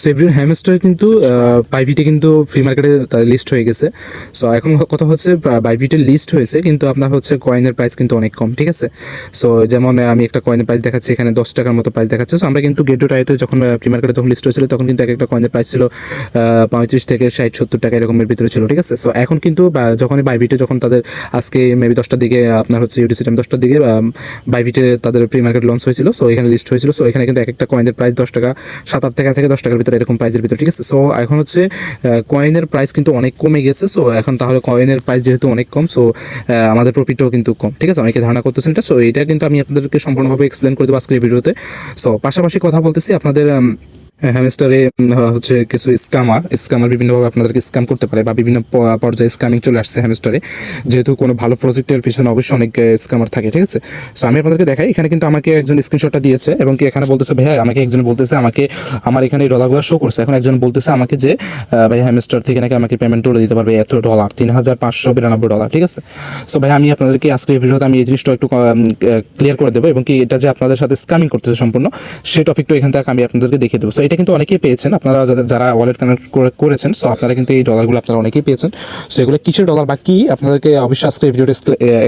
So everyone hamster কিন্তু বাইভিটে কিন্তু free মার্কেটে লিস্ট হয়ে গেছে। সো এখন কথা হচ্ছে বাইভিটের লিস্ট হয়েছে, কিন্তু আপনার হচ্ছে কয়েনের প্রাইস কিন্তু অনেক কম, ঠিক আছে? সো যেমন আমি একটা কয়েনের প্রাইস দেখাচ্ছি, এখানে দশ টাকার মতো প্রাইস দেখাচ্ছে। সো আমরা কিন্তু গেটো টাইতে যখন ফ্রি মার্কেটে তখন লিস্ট হয়েছিল, তখন কিন্তু এক একটা কয়েনের প্রাইস ছিল পঁয়ত্রিশ থেকে ষাট, সত্তর টাকা এরকমের ভিতরে ছিল, ঠিক আছে? সো এখন কিন্তু যখনই বাইভিটে যখন তাদের আজকে মেবি দশটার দিকে, আপনার হচ্ছে ইউটিসি টাইম দশটার দিকে বাইভিটে তাদের ফ্রি মার্কেট লঞ্চ হয়েছিল সো এখানে লিস্ট হয়েছিল। সো এখানে কিন্তু এক একটা কয়েনের প্রাইস দশ টাকা, সাত আট টাকা থেকে দশ টাকার ভিতরে এরকম প্রাইসের ভিতরে, ঠিক আছে? সো এখন হচ্ছে কয়েনের প্রাইস কিন্তু অনেক কমে গেছে। সো এখন তাহলে কয়েনের প্রাইস যেহেতু অনেক কম সো আমাদের প্রফিটও কিন্তু কম, ঠিক আছে? অনেকে ধারণা করতেছেন এটা। সো এটা কিন্তু আমি আপনাদেরকে সম্পূর্ণভাবে এক্সপ্লেন করে দেবো আজকের ভিডিওতে। সো পাশাপাশি কথা বলতেছি আপনাদের হ্যামস্টারে হচ্ছে কিছু স্ক্যামার স্ক্যামার বিভিন্নভাবে আপনাদেরকে স্ক্যাম করতে পারে বা বিভিন্ন পর্যায়ে স্ক্যামিং চলে আসছে হ্যামস্টারে যেহেতু কোনো ভালো প্রজেক্টের পিছনে অবশ্যই অনেক স্ক্যামার থাকে, ঠিক আছে? সো আমি আপনাদেরকে দেখাই, এখানে কিন্তু আমাকে একজন স্ক্রিনশটটা দিয়েছে এবং কি এখানে বলতেছে, ভাইয়া, আমাকে একজন বলতেছে আমাকে, আমার এখানে ডলারগুলো শো করছে। এখন একজন বলতেছে আমাকে যে ভাই হ্যামস্টার থেকে নাকি আমাকে পেমেন্ট করে দিতে পারবে, এত ডলার তিন হাজার পাঁচশো বিরানব্বই ডলার ঠিক আছে? সো ভাই আমি আপনাদেরকে আজকে ভিডিওতে আমি এই জিনিসটা একটু ক্লিয়ার করে দেবো এবং কি এটা যে আপনাদের সাথে স্ক্যামিং করতেছে সম্পূর্ণ সেই টপিকটা এখান থেকে আমি আপনাদেরকে দেখিয়ে দেবো। সো এটা কিন্তু অনেকেই পেয়েছেন। আপনারা যারা ওয়ালেট কানেক্ট করেছেন সো আপনারা কিন্তু এই ডলারগুলো আপনারা অনেকেই পেয়েছেন। সো এগুলো কিসের ডলার বা কি, আপনাদেরকে অবশ্যই আজকে ভিডিওটা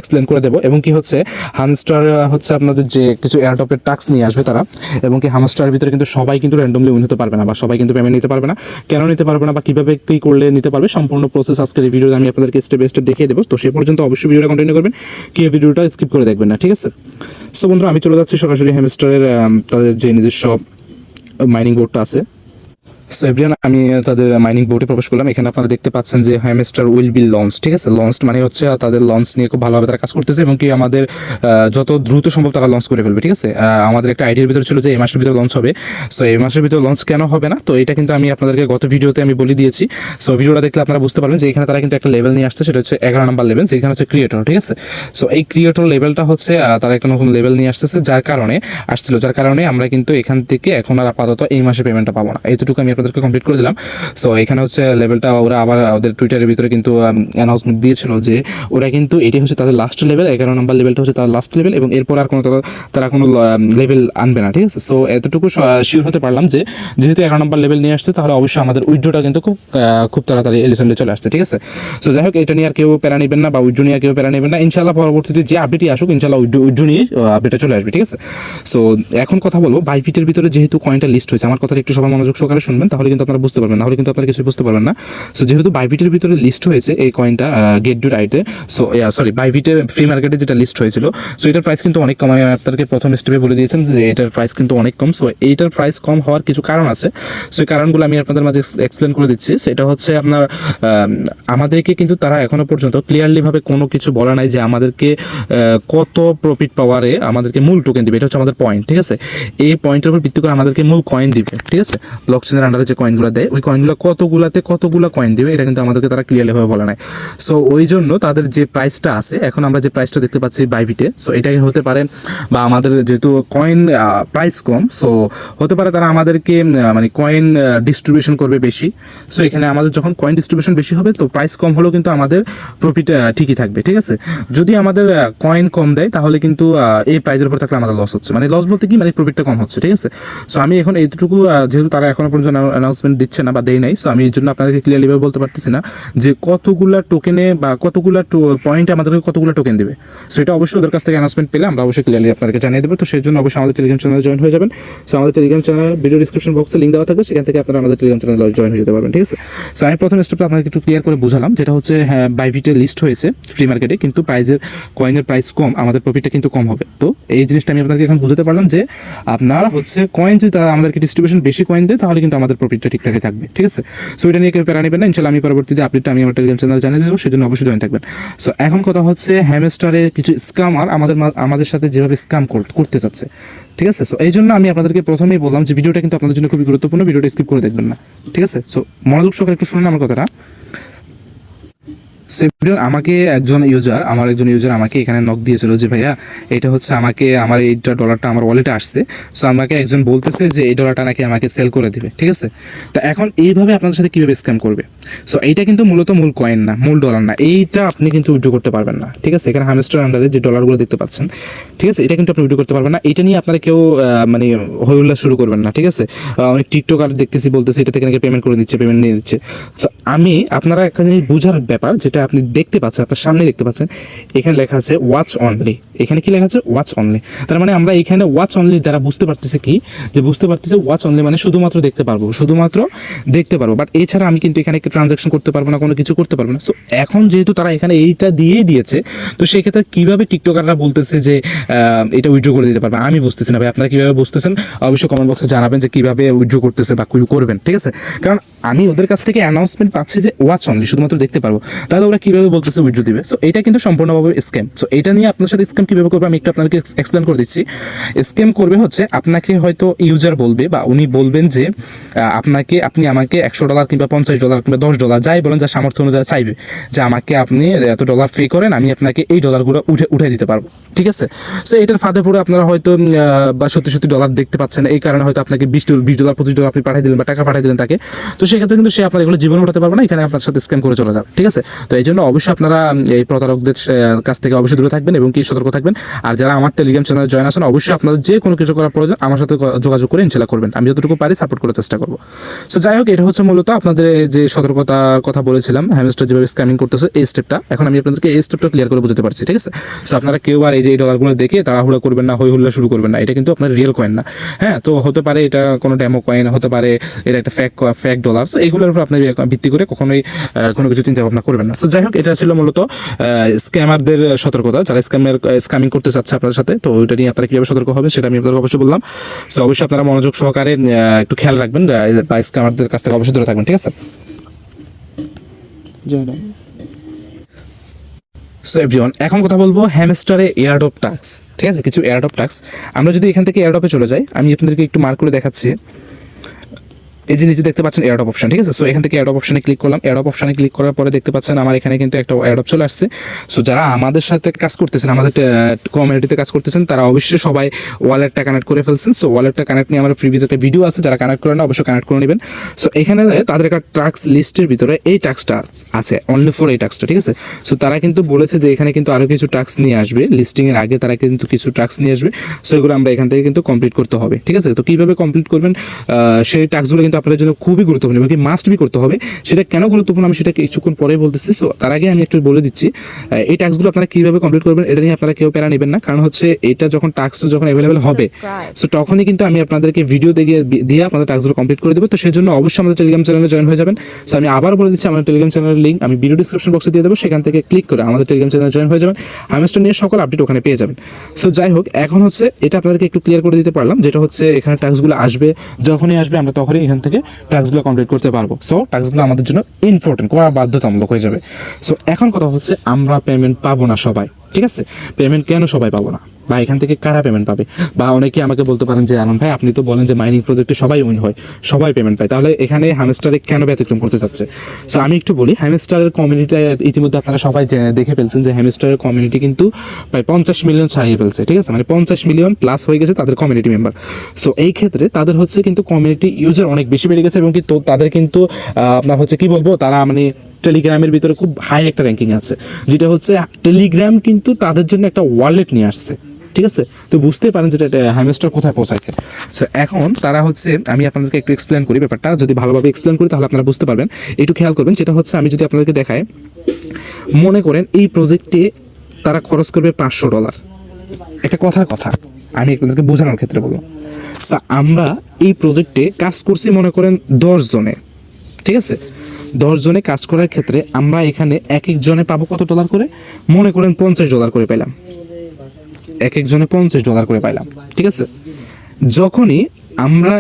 এক্সপ্লেন করে দেবো। এবং কি হচ্ছে হামস্টার হচ্ছে আপনাদের যে কিছু এয়ারটপের টাক্স নিয়ে আসবে তারা, এবং কি হামস্টারের ভিতরে কিন্তু সবাই কিন্তু র্যান্ডমলি উইন হতে পারবে না, বা সবাই কিন্তু পেমেন্ট নিতে পারবে না। কেন নিতে পারবে না, বা কীভাবে কী করলে নিতে পারবে, সম্পূর্ণ প্রসেস আজকের এই ভিডিওতে আমি আপনাদেরকে স্টেপ বাই স্টেপ দেখিয়ে দেবো। তো সে পর্যন্ত অবশ্যই ভিডিওটা কন্টিনিউ করবেন, কি ভিডিওটা স্কিপ করে দেখবেন না, ঠিক আছে? সো বন্ধুরা, আমি চলে যাচ্ছি সরাসরি হ্যামস্টারের তাদের যে নিজস্ব মাইনিং বোর্ডটা আছে। সো এভরিয়ান আমি তাদের মাইনিং বোর্ডে প্রবেশ করলাম। এখানে আপনারা দেখতে পাচ্ছেন যে হ্যামস্টার উইল বি লঞ্চ ঠিক আছে? লঞ্চ মানে হচ্ছে তাদের লঞ্চ নিয়ে খুব ভালোভাবে তারা কাজ করতেছে এবং কি আমাদের যত দ্রুত সম্ভব তারা লঞ্চ করে ফেলবে, ঠিক আছে? আমাদের একটা আইডিয়ার ভিতরে ছিল যে এই মাসের ভিতরে লঞ্চ হবে। সো এই মাসের ভিতরে লঞ্চ কেন হবে না? তো এটা কিন্তু আমি আপনাদেরকে গত ভিডিওতে আমি বলে দিয়েছি। সো ভিডিওটা দেখলে আপনারা বুঝতে পারবেন যে এখানে তারা কিন্তু একটা লেভেল নিয়ে আসছে, সেটা হচ্ছে এগারো নাম্বার লেভেল যেখানে হচ্ছে ক্রিয়েটর ঠিক আছে? সো এই ক্রিয়েটর লেভেলটা হচ্ছে তারা একটা নতুন লেভেল নিয়ে আসতেছে, যার কারণে, আসছিল। যার কারণে আমরা কিন্তু এখান থেকে এখন আর আপাতত এই মাসে পেমেন্টটা পাবো না। এইটুকু আমি আপনাদেরকে কমপ্লিট করে দিলাম। সো এখানে হচ্ছে লেভেলটা ওরা আবার ওদের টুইটারের ভিতরে কিন্তু অ্যানাউন্সমেন্ট দিয়েছিল যে ওরা কিন্তু এটি হচ্ছে তাদের লাস্ট লেভেল এগারো নম্বর লেভেলটা হচ্ছে তাদের লাস্ট লেভেল এবং এরপর আর কোনো তারা- কোনো লেভেল আনবে না, ঠিক আছে? সো এতটুকু শিওর হতে পারলাম যে যেহেতু এগারো নম্বর লেভেল নিয়ে আসছে, তাহলে অবশ্যই আমাদের উইড্রোটা কিন্তু খুব খুব তাড়াতাড়ি এলিসেন্টে চলে আসছে, ঠিক আছে? সো যাই হোক, এটা নিয়ে আর কেউ প্যারা নেবেন না বা উইড্রো নিয়ে কেউ প্যারা নেবেন না। ইনশাল্লাহ পরবর্তীতে যে আপডেটই আসুক ইনশাল্লাহ উইড্রো নিয়ে আপডেটটা চলে আসবে, ঠিক আছে? সো এখন কথা বলব বাইফিটের ভিতরে যেহেতু কয়েনটা লিস্ট হয়েছে, আমার কথাটা একটু সবাই মনোযোগ সহকারে শুনবেন। তাহলে কিন্তু আপনারা বুঝতে পারবেন। নাহলে কিন্তু আপনারা কিছু বুঝতে পারবেন না। সো যেহেতু বাইবিটের ভিতরে লিস্ট হয়েছে, এই কয়েনটা গেট ডু রাইটে সো সরি বাইবিটের ফ্রি মার্কেটে যেটা লিস্ট হয়েছিল সো এটার প্রাইস কিন্তু অনেক কম। আমি আপনাদেরকে প্রথম স্টেপে বলে দিয়েছেন যে এটার প্রাইস কিন্তু অনেক কম। সো এইটার প্রাইস কম হওয়ার কিছু কারণ আছে। সো এই কারণগুলো আমি আপনাদের মাঝে এক্সপ্লেন করে দিচ্ছি। সেটা হচ্ছে আপনার আমাদেরকে কিন্তু তারা এখনও পর্যন্ত ক্লিয়ারলিভাবে কোনো কিছু বলা নাই যে আমাদেরকে কত প্রফিট পাওয়ারে আমাদেরকে মূল টোকেন দিবে। এটা হচ্ছে আমাদের পয়েন্ট ঠিক আছে? এই পয়েন্টের উপর ভিত্তি করে আমাদেরকে মূল কয়েন দিবে, ঠিক আছে? ব্লক চেনের যে কয়েনগুলো দেয়, ওই কয়েনগুলো কতগুলাতে কতগুলা কয়েন দেবে, এটা কিন্তু আমাদেরকে তারা ক্লিয়ারলি ভাবে বলা নাই। সো ওই জন্য তাদের যে প্রাইসটা আছে, এখন আমরা যে প্রাইসটা দেখতে পাচ্ছি বাইবিটে সো এটাই হতে পারে, বা আমাদের যেহেতু কয়েন প্রাইস কম সো হতে পারে তারা আমাদেরকে মানে কয়েন ডিস্ট্রিবিউশন করবে বেশি। সো এখানে আমাদের যখন কয়েন ডিস্ট্রিবিউশন বেশি হবে, তো প্রাইস কম হলেও কিন্তু আমাদের প্রফিট ঠিকই থাকবে, ঠিক আছে? যদি আমাদের কয়েন কম দেয়, তাহলে কিন্তু এই প্রাইজের উপর থাকলে আমাদের লস হচ্ছে। মানে লস বলতে কি? মানে প্রফিটটা কম হচ্ছে, ঠিক আছে? সো আমি এখন এইটুকু যেহেতু তারা এখনও পর্যন্ত অ্যানাউন্সমেন্ট দিচ্ছে না বা দেয় নাই সো আমি এই জন্য আপনাদেরকে ক্লিয়ারলি ভাবে বলতে পারতেছি না যে কতগুলা টোকেনে বা কতগুলা পয়েন্টে আমাদেরকে কতগুলো টোকেন দিবে। সো এটা অবশ্যই ওদের কাছ থেকে অ্যানাউন্সমেন্ট পেলে আমরা অবশ্যই ক্লিয়ারলি আপনাদেরকে জানিয়ে দেবো। তো সেই জন্য অবশ্যই আমাদের টেলিগ্রাম চ্যানেলে জয়েন হয়ে যাবেন। সো আমাদের টেলিগ্রাম চ্যানেল ভিডিও ডিসক্রিপশন বক্সে লিঙ্ক দেওয়া থাকবে, সেখান থেকে আপনারা আমাদের টেলিগ্রাম চ্যানেলে জয়েন হয়ে যেতে পারবেন, ঠিক আছে? সো আমি প্রথম স্টেপটা আপনাকে একটু ক্লিয়ার করে বুঝালাম, যেটা হচ্ছে হ্যাঁ বাইভিটে লিস্ট হয়েছে ফ্রি মার্কেটে কিন্তু প্রাইজের কয়েনের প্রাইস কম, আমাদের প্রফিটটা কিন্তু কম হবে। তো এই জিনিসটা আমি আপনাদেরকে এখন বুঝতে পারলাম যে আপনার হচ্ছে কয়েন যদি তারা আমাদেরকে ডিস্ট্রিবিউশন বেশি কয়েন দেয়, তাহলে কিন্তু আমাদের প্রফিটটা ঠিকঠাকই থাকবে, ঠিক আছে? সো এটা নিয়ে কেউ প্যারা নেবেন না, ইনশাল্লাহ আমি পরবর্তীতে আপডেটটা আমি আমার টেলিগ্রাম চ্যানেল জানিয়ে দেবো, সেজন্য অবশ্যই জয়েন থাকবেন। সো এখন কথা হচ্ছে হ্যামেস্টারে কিছু স্ক্যামার আমাদের আমাদের সাথে যেভাবে স্ক্যাম করতে চাচ্ছে, ঠিক আছে? সো এই জন্য আমি আপনাদেরকে প্রথমেই বললাম যে ভিডিওটা কিন্তু আপনাদের জন্য খুবই গুরুত্বপূর্ণ ভিডিওটা স্কিপ করে দেখবেন না, ঠিক আছে? সো মনোযোগ সহকারে একটু শুনুন আমার কথাটা। আমাকে একজন ইউজার আমার একজন ইউজার আমাকে এখানে নক দিয়েছিল যে, ভাইয়া, এটা হচ্ছে আমাকে, আমার এইটা ডলারটা আমার ওয়ালেটে আসছে। সো আমাকে একজন বলতেছে যে, এই ডলারটা নাকি আমাকে সেল করে দিবে। ঠিক আছে? তো এখন এইভাবে আপনাদের সাথে কীভাবে স্ক্যাম করবে? সো এইটা কিন্তু মূলত মূল কয়েন না, মূল ডলার না। এইটা আপনি কিন্তু উইড্রো করতে পারবেন না। ঠিক আছে? এখানে হামেস্টার আন্ডারে যে ডলারগুলো দেখতে পাচ্ছেন ঠিক আছে? এটা কিন্তু আপনি উইড্রো করতে পারবেন না। এটা নিয়ে আপনারা কেউ মানে হই উল্লাস শুরু করবেন না, ঠিক আছে? অনেক টিকটকার দেখতেছি, বলতেছে এটা থেকে নাকি পেমেন্ট করে দিচ্ছে পেমেন্ট নিয়ে দিচ্ছে তো আমি আপনারা একটা জিনিস বোঝার ব্যাপার, যেটা আপনি দেখতে পাচ্ছেন, আপনার সামনে দেখতে পাচ্ছেন, এখানে লেখা আছে ওয়াচ অনলি এখানে কি লেখা আছে? ওয়াচ অনলি তার মানে আমরা এখানে ওয়াচ অনলি দ্বারা বুঝতে পারতেছে কি? যে বুঝতে পারতেছে ওয়াচ অনলি মানে শুধুমাত্র দেখতে পারব, শুধুমাত্র দেখতে পারব। বাট এছাড়া আমি কিন্তু এখানে ট্রানজাকশন করতে পারব না, কোনো কিছু করতে পারব না। সো এখন যেহেতু তারা এখানে এইটা দিয়েই দিয়েছে, তো সেক্ষেত্রে কীভাবে টিকটকাররা বলতেছে যে এটা উইড্রো করে দিতে পারবে আমি বুঝতেছি না ভাই, আপনারা কীভাবে বুঝতেছেন? অবশ্যই কমেন্ট বক্সে জানাবেন যে কীভাবে উইড্রো করতেছে বা করবেন, ঠিক আছে? কারণ আমি ওদের কাছ থেকে অ্যানাউন্সমেন্ট পাচ্ছি যে ওয়াচ অনলি শুধুমাত্র দেখতে পারব। তাহলে ওরা কীভাবে বলতেছে উইড্রো দিবে? সো এটা কিন্তু সম্পূর্ণভাবে স্ক্যাম সো এটা নিয়ে আপনার সাথে স্ক্যাম কীভাবে করবে, আমি একটু আপনাকে এক্সপ্লেন করে দিচ্ছি। স্ক্যাম করবে হচ্ছে, আপনাকে হয়তো ইউজার বলবে বা উনি বলবেন যে আপনাকে, আপনি আমাকে একশো ডলার কিংবা পঞ্চাশ ডলার কিংবা দশ ডলার যাই বলেন যা সামর্থ্য অনুযায়ী চাইবে, যে আমাকে আপনি এত ডলার পে করেন, আমি আপনাকে এই ডলারগুলো উঠে উঠে দিতে পারব, ঠিক আছে? সো এটার ফাঁদে পড়ে আপনারা হয়তো বা সত্যি সত্যি ডলার দেখতে পাচ্ছেন এই কারণে হয়তো আপনাকে বিশ ডলার বিশ ডলার পঁচিশ ডলার আপনি পাঠিয়ে দিলেন বা টাকা পাঠিয়ে দিলেন তাকে। তো সেক্ষেত্রে কিন্তু সে আপনার এগুলো জীবনে উঠাতে পারবে না। এখানে আপনার সাথে স্ক্যাম করে চলে যাবে। ঠিক আছে? তো এই জন্য অবশ্যই আপনারা এই প্রতারকদের কাছ থেকে অবশ্যই দূরে থাকবেন এবং কি সতর্ক থাকবেন। আর যারা আমার টেলিগ্রাম চ্যানেলে জয়েন আছেন, অবশ্যই আপনাদের যে কোনো কিছু করার প্রয়োজন, আমার সাথে যোগাযোগ করে ইনশাল্লাহ করবেন। আমি যতটুকু পারি সাপোর্ট করার চেষ্টা করব। সো যাই হোক, এটা হচ্ছে মূলত আপনাদের যে সতর্কতার কথা বলেছিলাম হ্যামস্টার যেভাবে স্ক্যামিং করতেছে, এই স্টেপটা এখন আমি আপনাদেরকে এই স্টেপটা ক্লিয়ার করে বুঝতে পারছি। ঠিক আছে? সো আপনারা কেউ আর এই যে ডলারগুলো দেখে তাড়াহুড়া করবেন না হই হুল্লা শুরু করবেন না। এটা কিন্তু আপনার রিয়েল কয়েন না। হ্যাঁ তো হতে পারে এটা কোনো ডেমো কয়েন হতে পারে এটা একটা ফ্যাক ফ্যাক ডলার সো এইগুলোর উপর আপনি ভিত্তি করে কখনোই কোনো কিছু চিন্তা ভাবনা করবেন না। সো যাই হোক, এটা ছিল মূলত স্ক্যামারদের সতর্কতা। যারা স্ক্যামের স্ক্যামিং করতে চাচ্ছে আপনার সাথে, তো ওইটা নিয়ে আপনারা কীভাবে সতর্ক হবে সেটা আমি আপনাদের অবশ্যই বললাম। সো অবশ্যই আপনারা মনোযোগ সহকারে একটু খেয়াল রাখবেন বা স্ক্যামারদের কাছ থেকে অবশ্যই দূরে থাকবেন, ঠিক আছে? সো এভরিওয়ান এখন কথা বলব হ্যামস্টারে এয়ারডপ টাক্স ঠিক আছে? কিছু এয়ারডপ টাক্স আমরা যদি এখান থেকে এয়ারডপে চলে যাই, আমি আপনাদেরকে একটু মার্ক করে দেখাচ্ছি। এই যে নিচে দেখতে পাচ্ছেন এয়ারডপ অপশন ঠিক আছে? সো এখান থেকে এয়ারডপ অপশনে ক্লিক করলাম। এয়ারডপ অপশনে ক্লিক করার পরে দেখতে পাচ্ছেন আমার এখানে কিন্তু একটা এয়ারডপ চলে আসছে। সো যারা আমাদের সাথে কাজ করতেছেন, আমাদের কমিউনিটিতে কাজ করতেছেন, তারা অবশ্যই সবাই ওয়ালেটটা কানেক্ট করে ফেলছেন। সো ওয়ালেটটা কানেক্ট নিয়ে আমার প্রিভিয়াস একটা ভিডিও আছে, যারা কানেক্ট করে না, অবশ্যই কানেক্ট করে নেবেন। সো এখানে তাদের একটা টাক্স লিস্টের ভিতরে এই টাক্সটা আছে অনলি ফর এই টাক্সটা ঠিক আছে? সো তারা কিন্তু বলেছে যে এখানে কিন্তু আরও কিছু টাক্স নিয়ে আসবে। লিস্টিং এর আগে তারা কিন্তু কিছু টাক্স নিয়ে আসবে। সো এগুলো আমরা এখান থেকে কিন্তু কমপ্লিট করতে হবে, ঠিক আছে? তো কীভাবে কমপ্লিট করবেন? সেই টাস্কগুলো কিন্তু আপনাদের জন্য খুবই গুরুত্বপূর্ণ এবং মাস্ট বি করতে হবে। সেটা কেন গুরুত্বপূর্ণ আমি সেটা কিছুক্ষণ পরে বলতেছি। সো তার আগে আমি একটু বলে দিচ্ছি এই টাস্কগুলো আপনারা কীভাবে কমপ্লিট করবেন এটা নিয়ে আপনারা কেউ প্যারা নেবেন না। কারণ হচ্ছে এটা যখন টাস্কটা যখন অ্যাভেলেবেল হবে সো তখনই কিন্তু আমি আপনাদেরকে ভিডিও দিয়ে দিয়ে আপনাদের টাস্কগুলো কমপ্লিট করে দেবো। তো সেই জন্য অবশ্যই আমাদের টেলিগ্রাম চ্যানেলে জয়েন হয়ে যাবেন। সো আমি আবার বলে দিচ্ছি আমাদের টেলিগ্রাম চ্যানেলের লিঙ্ক আমি ভিডিও ডিসক্রিপশন বক্সে দিয়ে দেবো। সেখান থেকে ক্লিক করে আমাদের টেলিগ্রাম চ্যানেলে জয়েন হয়ে যাবেন। হামেস্টার নিয়ে সকল আপডেট ওখানে পেয়ে যাবেন। সো যাই হোক এখন হচ্ছে এটা আপনাদেরকে একটু ক্লিয়ার করে দিতে পারলাম যেটা হচ্ছে এখানে টাস্কগুলো আসবে যখনই আসবে আমরা তখনই এখান থেকে টাস্কগুলো কমপ্লিট করতে পারব। সো টাস্কগুলো আমাদের জন্য ইম্পর্টেন্ট করা বাধ্যতামূলক হয়ে যাবে। সো এখন কথা হচ্ছে আমরা পেমেন্ট পাবো না সবাই, ঠিক আছে? পেমেন্ট কেন সবাই পাবো না? বা এখান থেকে কারা পেমেন্ট পাবে? বা অনেকে আমাকে বলতে পারেন যে আনন্দ ভাই, আপনি তো বলেন যে মাইনিং প্রজেক্টে সবাই উইন হয়, সবাই পেমেন্ট পায়। তাহলে এখানে হ্যামস্টারে কেন ব্যতিক্রম করতে চাচ্ছে? সো আমি একটু বলি হ্যামস্টারের কমিউনিটি ইতিমধ্যে আপনারা সবাই দেখে ফেলছেন যে হ্যামস্টারের কমিউনিটি কিন্তু প্রায় পঞ্চাশ মিলিয়ন ছাড়িয়ে ফেলছে, ঠিক আছে? মানে পঞ্চাশ মিলিয়ন প্লাস হয়ে গেছে তাদের কমিউনিটি মেম্বার সো এই ক্ষেত্রে তাদের হচ্ছে কিন্তু কমিউনিটি ইউজার অনেক বেশি বেড়ে গেছে এবং কি তো তাদের কিন্তু আপনার হচ্ছে কি বলব, তারা মানে টেলিগ্রামের ভিতরে খুব হাই একটা র্যাঙ্কিং আছে, যেটা হচ্ছে টেলিগ্রাম কিন্তু তাদের জন্য একটা ওয়ালেট নিয়ে আসছে। ঠিক আছে? তো বুঝতেই পারেন যেটা হ্যামস্টার কোথায় পৌঁছাইছে। সো এখন তারা হচ্ছে, আমি আপনাদেরকে একটু এক্সপ্লেন করি ব্যাপারটা। যদি ভালোভাবে এক্সপ্লেন করি, তাহলে আপনারা বুঝতে পারবেন। একটু খেয়াল করবেন, যেটা হচ্ছে, আমি যদি আপনাদেরকে দেখাই, মনে করেন এই প্রজেক্টে তারা খরচ করবে পাঁচশো ডলার একটা কথার কথা, আমি আপনাদেরকে বোঝানোর ক্ষেত্রে বলব। সো আমরা এই প্রজেক্টে কাজ করছি, মনে করেন, দশ জনে। ঠিক আছে? জনে কাজ করার ক্ষেত্রে আমরা এখানে এক এক জনে পাবো কত ডলার করে? মনে করেন পঞ্চাশ ডলার করে পেলাম এক একজনে পঞ্চাশ ডলার করে পাইলাম, ঠিক আছে? যখনই আমরা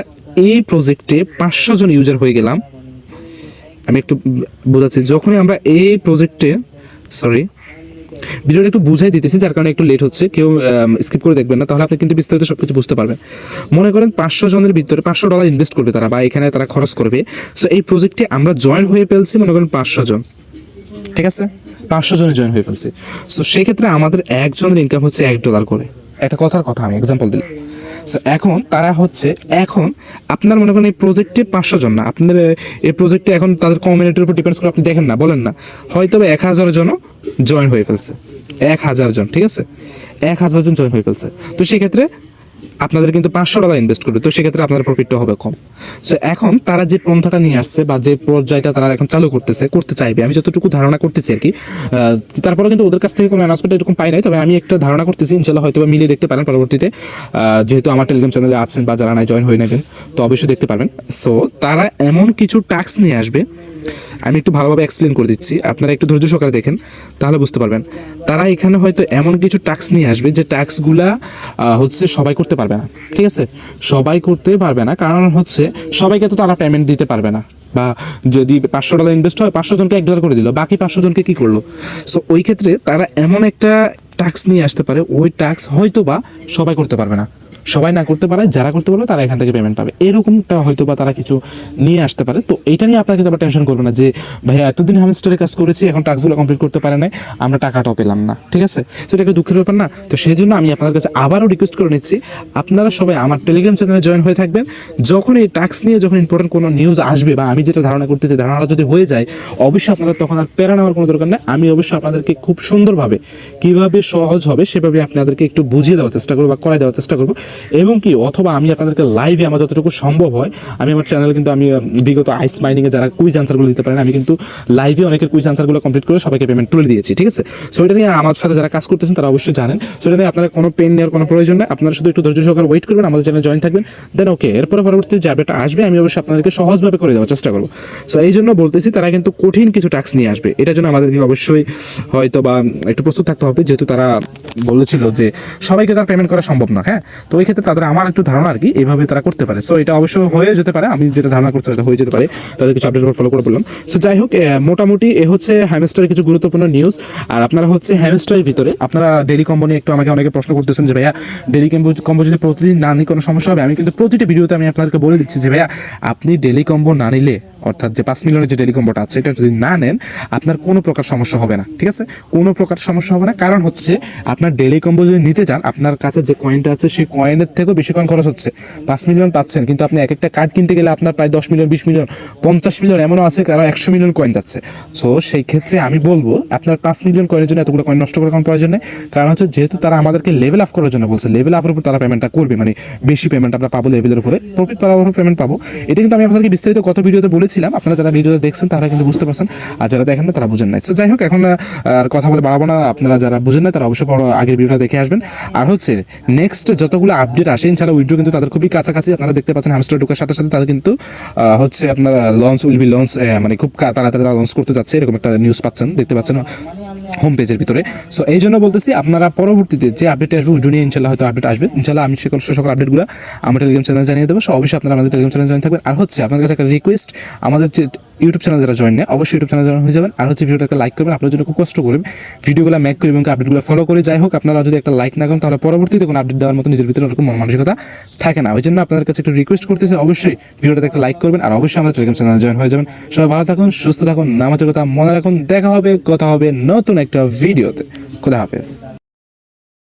এই প্রজেক্টে পাঁচশো জন ইউজার হয়ে গেলাম, আমি একটু বোঝাচ্ছি, যখনই আমরা এই প্রজেক্টে সরি ভিডিওটা একটু বুঝাই দিতেছি, যার কারণে একটু লেট হচ্ছে, কেউ স্কিপ করে দেখবেন না, তাহলে আপনি কিন্তু বিস্তারিত সব কিছু বুঝতে পারবেন। মনে করেন পাঁচশো জনের ভিতরে পাঁচশো ডলার ইনভেস্ট করবে তারা, বা এখানে তারা খরচ করবে। সো এই প্রজেক্টে আমরা জয়েন হয়ে ফেলছি, মনে করেন পাঁচশো জন, ঠিক আছে? পাঁচশো জনে জয়েন হয়ে ফেলছে। সো সেক্ষেত্রে আমাদের একজনের ইনকাম হচ্ছে এক ডলার করে। একটা কথার কথা, আমি এক্সাম্পল দিলাম। সো এখন তারা হচ্ছে, এখন আপনার মনে করেন এই প্রজেক্টে পাঁচশো জন না, আপনার এই প্রজেক্টে এখন তাদের কমিউনিটির উপর ডিপেন্ডস করে আপনি দেখেন না, বলেন না। হয়তো এক হাজার জন জয়েন হয়ে ফেলছে। এক হাজার জন, ঠিক আছে? এক হাজার জন জয়েন হয়ে ফেলছে। তো সেক্ষেত্রে আপনাদের কিন্তু পাঁচশো ডলার ইনভেস্ট করবে, তো সেক্ষেত্রে আপনাদের প্রফিটটা হবে কম। সো এখন তারা যে পন্থাটা নিয়ে আসছে বা যে পর্যায়টা তারা এখন চালু করতেছে, করতে চাইবে, আমি যতটুকু ধারণা করতেছি আর কি তারপরে কিন্তু ওদের কাছ থেকে কোনো অ্যানাউন্সমেন্ট এরকম পাই নাই, তবে আমি একটা ধারণা করতেছি, ইনশাল্লাহ হয়তো বা মিলিয়ে দেখতে পারেন পরবর্তীতে যেহেতু আমার টেলিগ্রাম চ্যানেলে আছেন বা যারা নাই জয়েন হয়ে নেবেন, তো অবশ্যই দেখতে পারবেন। সো তারা এমন কিছু টাস্ক নিয়ে আসবে আমি একটু ভালোভাবে এক্সপ্লেন করে দিচ্ছি। আপনারা একটু ধৈর্য সহকারে দেখেন, তাহলে বুঝতে পারবেন। তারা এখানে হয়তো এমন কিছু টাস্ক নিয়ে আসবে যে টাস্কগুলা হচ্ছে সবাই করতে পারবে না। ঠিক আছে? সবাই করতে পারবে না, কারণ হচ্ছে সবাইকে তো তারা পেমেন্ট দিতে পারবে না। বা যদি পাঁচশো ডলার ইনভেস্ট হয়, পাঁচশো জনকে এক ডলার করে দিল, বাকি পাঁচশো জনকে কি করল? সো ওই ক্ষেত্রে তারা এমন একটা টাস্ক নিয়ে আসতে পারে, ওই টাস্ক হয়তো বা সবাই করতে পারবে না। সবাই না করতে পারে, যারা করতে পারবে তারা এখান থেকে পেমেন্ট পাবে। এরকমটা হয়তো বা তারা কিছু নিয়ে আসতে পারে। তো এটা নিয়ে আপনারা কিন্তু আবার টেনশন করবে না যে, ভাইয়া, এতদিন হামস্টারে কাজ করেছি, এখন টাস্কগুলো কমপ্লিট করতে পারে নাই, আমরা টাকাটাও পেলাম না। ঠিক আছে? সেটা একটা দুঃখের ব্যাপার না। তো সেই জন্য আমি আপনাদের কাছে আবারও রিকোয়েস্ট করে নিচ্ছি, আপনারা সবাই আমার টেলিগ্রাম চ্যানেলে জয়েন হয়ে থাকবেন। যখন এই টাস্ক নিয়ে যখন ইম্পর্টেন্ট কোনো নিউজ আসবে বা আমি যেটা ধারণা করতেছি, ধারণাটা যদি হয়ে যায়, অবশ্যই আপনাদের তখন আর প্যারা নেওয়ার কোনো দরকার নেই। আমি অবশ্যই আপনাদেরকে খুব সুন্দরভাবে, কীভাবে সহজ হবে সেভাবে আপনাদেরকে একটু বুঝিয়ে দেওয়ার চেষ্টা করব বা করাই দেওয়ার চেষ্টা করব। এবং কি, অথবা আমি আপনাদেরকে লাইভে আমার যতটুকু সম্ভব হয়, আমি আমার চ্যানেলে কিন্তু আমি বিগত আইস মাইনিং এ যারা কুইজ আনসারগুলো দিতে পারেন, আমি কিন্তু লাইভে অনেকের কুইজ আনসারগুলো কমপ্লিট করে সবাইকে পেমেন্ট তুলে দিয়েছি, ঠিক আছে? সো এটা নিয়ে আমার সাথে যারা কাজ করতেছেন, তারা অবশ্যই জানেন। সো এটা নিয়ে আপনারা কোনো পেন নেওয়ার কোনো প্রয়োজন নেই। আপনারা শুধু একটু ধৈর্য সহকারে ওয়েট করবেন, আমাদের চ্যানেল জয়েন থাকবেন দেন ওকে এরপরে পরবর্তী যে আপডেট আসবে, আমি অবশ্যই আপনাদেরকে সহজভাবে করে দেওয়ার চেষ্টা করব। সো এই জন্য বলতেছি, তারা কিন্তু কঠিন কিছু ট্যাক্স নিয়ে আসবে। এটার জন্য আমাদেরকে অবশ্যই হয়তো বা একটু প্রস্তুত থাকতে হবে, যেহেতু তারা বলেছিল যে সবাইকে তার পেমেন্ট করা সম্ভব না হ্যাঁ? তো ওই ক্ষেত্রে তাদের আমার একটু ধারণা আর কি এইভাবে তারা করতে পারে। সো এটা অবশ্যই হয়ে যেতে পারে, আমি যেটা ধারণা করছি হয়ে যেতে পারে, তাদের কিছু আপডেট ফলো করে বললাম। সো যাই হোক মোটামুটি এ হচ্ছে হ্যামস্টারের কিছু গুরুত্বপূর্ণ নিউজ আর আপনারা হচ্ছে হ্যামস্টারের ভিতরে, আপনারা ডেলি কম্বো নিয়ে একটু আমাকে অনেকে প্রশ্ন করতেছেন যে, ভাইয়া ডেলি কম্বো যদি প্রতিদিন না নিই কোনো সমস্যা হবে? আমি কিন্তু প্রতিটা ভিডিওতে আমি আপনাদেরকে বলে দিচ্ছি যে, ভাইয়া, আপনি ডেলি কম্বো না নিলে অর্থাৎ যে পাঁচ মিলিয়নের যে ডেলি কম্বোটা আছে, এটা যদি না নেন, আপনার কোনো প্রকার সমস্যা হবে না, ঠিক আছে? কোনো প্রকার সমস্যা হবে না। কারণ হচ্ছে, আপনার ডেলি কম্বো যদি নিতে চান, আপনার কাছে যে কয়েনটা আছে, সেই কয়েনের থেকেও বেশি কয়েন খরচ হচ্ছে। পাঁচ মিলিয়ন পাচ্ছেন, কিন্তু আপনি এক একটা কার্ড কিনতে গেলে আপনার প্রায় দশ মিলিয়ন, বিশ মিলিয়ন, পঞ্চাশ মিলিয়ন এমনও আছে কারণ একশো মিলিয়ন কয়েন যাচ্ছে। সো সেই ক্ষেত্রে আমি বলব, আপনার পাঁচ মিলিয়ন কয়েনের জন্য এতগুলো কয়েন নষ্ট করার কোনো প্রয়োজন নেই। কারণ হচ্ছে, যেহেতু তারা আমাদেরকে লেভেল আপ করার জন্য বলছে লেভেল আপের উপর তারা পেমেন্টটা করবে মানে বেশি পেমেন্ট আমরা পাবো লেভেলের উপরে প্রফিট পাওয়ার উপর পেমেন্ট পাবো। এটা কিন্তু আমি আপনাদেরকে বিস্তারিত কত ভিডিওতে বলেছিলাম, আপনারা যারা ভিডিওতে দেখছেন তারা কিন্তু বুঝতে পারছেন, আর যারা দেখেন না তারা বুঝেন নাই। সো যাই হোক, এখন আর কথা বলে বাড়াবো না, আপনারা যারা বুঝেন না তারা অবশ্যই আগের ভিডিওটা দেখে আসবেন। আর হচ্ছে নেক্সট যতগুলো আপডেট আসে, ইনশাআল্লাহ উইড্রো কিন্তু তাদের খুবই কাছাকাছি, আপনারা দেখতে পাচ্ছেন হ্যামস্টার ঢোকার সাথে সাথে তাদের কিন্তু হচ্ছে আপনারা লঞ্চ উইল বি লঞ্চ মানে খুব তাড়াতাড়ি তারা লঞ্চ করতে যাচ্ছে, এরকম একটা নিউজ পাচ্ছেন, দেখতে পাচ্ছেন। হোম পেজের ভিতরে। সো এই জন্য বলতেছি, আপনারা পরবর্তীতে যে আপডেট আসবে জুনিয়ার নিয়ে ইনশাল্লাহ হয়তো আপডেট আসবে। ইনশাল্লাহ আমি সকল সকল আপডেটগুলো আমার টেলিগ্রাম চ্যানেল জানিয়ে দেবো। সো অবশ্যই আপনারা আমাদের টেলিগ্রাম চ্যানেল জানিয়ে থাকবেন। আর হচ্ছে আপনার কাছে একটা রিকোয়েস্ট আমাদের যে ইউটিউব চ্যানেল যারা জয়েন নেয়, অবশ্যই ইউটিউব চ্যানেল জয়েন হয়ে যাবেন। আর হচ্ছে ভিডিওটাকে লাইক করবেন, আপনার জন্য খুব কষ্ট করবেন। ভিডিওগুলো ম্যাক করে এবং আপডেটগুলো ফলো করে। যাই হোক, আপনারা যদি একটা লাইক না করেন, তাহলে পরবর্তীতে কোনো আপডেট দেওয়ার মতো নিজের ভিতরে ওরকম মানসিকতা থাকে না। ওই জন্য আপনাদের কাছে একটু রিকোয়েস্ট করতেছে, অবশ্যই ভিডিওটাতে একটা লাইক করবেন। আর অবশ্যই আমাদের টেলিগ্রাম চ্যানেল জয়েন হয়ে যাবেন। সবাই ভালো থাকুন, সুস্থ থাকুন, নামাজের কথা মনে রাখুন। দেখা হবে, কথা হবে নতুন একটা ভিডিওতে খুদা হাফেজ।